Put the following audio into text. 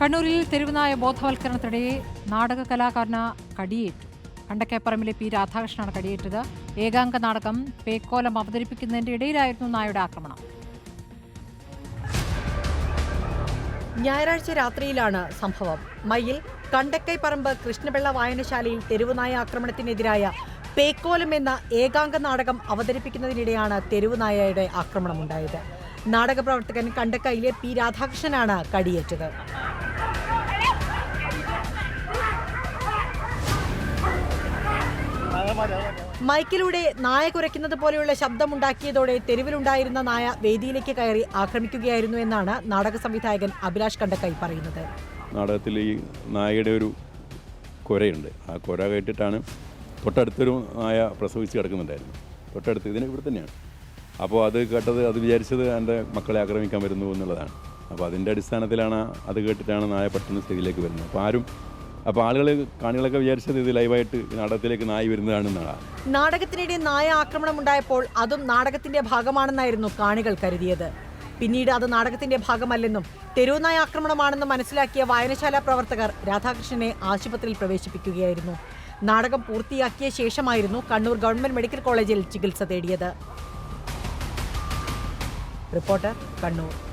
കണ്ണൂരിൽ തെരുവുനായ ബോധവൽക്കരണത്തിനിടെ നാടക കലാകാരന് കടിയേറ്റു. കണ്ടക്കേപ്പറമ്പിലെ പി രാധാകൃഷ്ണനാണ് കടിയേറ്റത്. ഏകാംഗ നാടകം പേക്കോലം അവതരിപ്പിക്കുന്നതിന്റെ ഇടയിലായിരുന്നു നായയുടെ ആക്രമണം. ഞായറാഴ്ച രാത്രിയിലാണ് സംഭവം. മയ്യിൽ കണ്ടക്കൈപ്പറമ്പ് കൃഷ്ണപിള്ള വായനശാലയിൽ തെരുവുനായ ആക്രമണത്തിനെതിരായ പേക്കോലം എന്ന ഏകാംഗ നാടകം അവതരിപ്പിക്കുന്നതിനിടെയാണ് തെരുവുനായയുടെ ആക്രമണമുണ്ടായത്. നാടക പ്രവർത്തകൻ കണ്ടക്കൈയിലെ പി രാധാകൃഷ്ണനാണ് കടിയേറ്റത്. മൈക്കിലൂടെ നായ കുരയ്ക്കുന്നത് പോലെയുള്ള ശബ്ദമുണ്ടാക്കിയതോടെ തെരുവിലുണ്ടായിരുന്ന നായ വേദിയിലേക്ക് കയറി ആക്രമിക്കുകയായിരുന്നു എന്നാണ് നാടക സംവിധായകൻ അഭിലാഷ് കണ്ടക്കൈ പറയുന്നത്. നാടകത്തിൽ ഈ നായയുടെ ഒരു കുരയുണ്ട്. ആ കുര കേട്ടിട്ടാണ് തൊട്ടടുത്തൊരു നായ പ്രസവിച്ച് കിടക്കുന്നുണ്ടായിരുന്നു. തൊട്ടടുത്ത് ഇതിന് ഇവിടെ തന്നെയാണ്. അപ്പോൾ അത് കേട്ടത് അത് വിചാരിച്ചത് എന്റെ മക്കളെ ആക്രമിക്കാൻ വരുന്നു എന്നുള്ളതാണ്. അപ്പോൾ അതിന്റെ അടിസ്ഥാനത്തിലാണ് അത് കേട്ടിട്ടാണ് നായ പെട്ടെന്ന് സ്ഥിതിയിലേക്ക് വരുന്നത്. അപ്പോൾ ആരും അപ്പോൾ ആളുകൾ കാണികളൊക്കെ വിചാരിച്ചത് ഇത് ലൈവായിട്ട് നാടകത്തിലേക്ക് നായ വരുന്നതാണെന്നാണ്. നാടകത്തിനിടെ നായ ആക്രമണം ഉണ്ടായപ്പോൾ അതും നാടകത്തിന്റെ ഭാഗമാണെന്നായിരുന്നു കാണികൾ കരുതിയത്. പിന്നീട് അത് നാടകത്തിന്റെ ഭാഗമല്ലെന്നും തെരുവുനായ ആക്രമണമാണെന്നും മനസ്സിലാക്കിയ വായനശാല പ്രവർത്തകർ രാധാകൃഷ്ണനെ ആശുപത്രിയിൽ പ്രവേശിപ്പിക്കുകയായിരുന്നു. നാടകം പൂർത്തിയാക്കിയ ശേഷമായിരുന്നു കണ്ണൂർ ഗവൺമെന്റ് മെഡിക്കൽ കോളേജിൽ ചികിത്സ തേടിയത്. റിപ്പോർട്ടർ കണ്ണൂർ.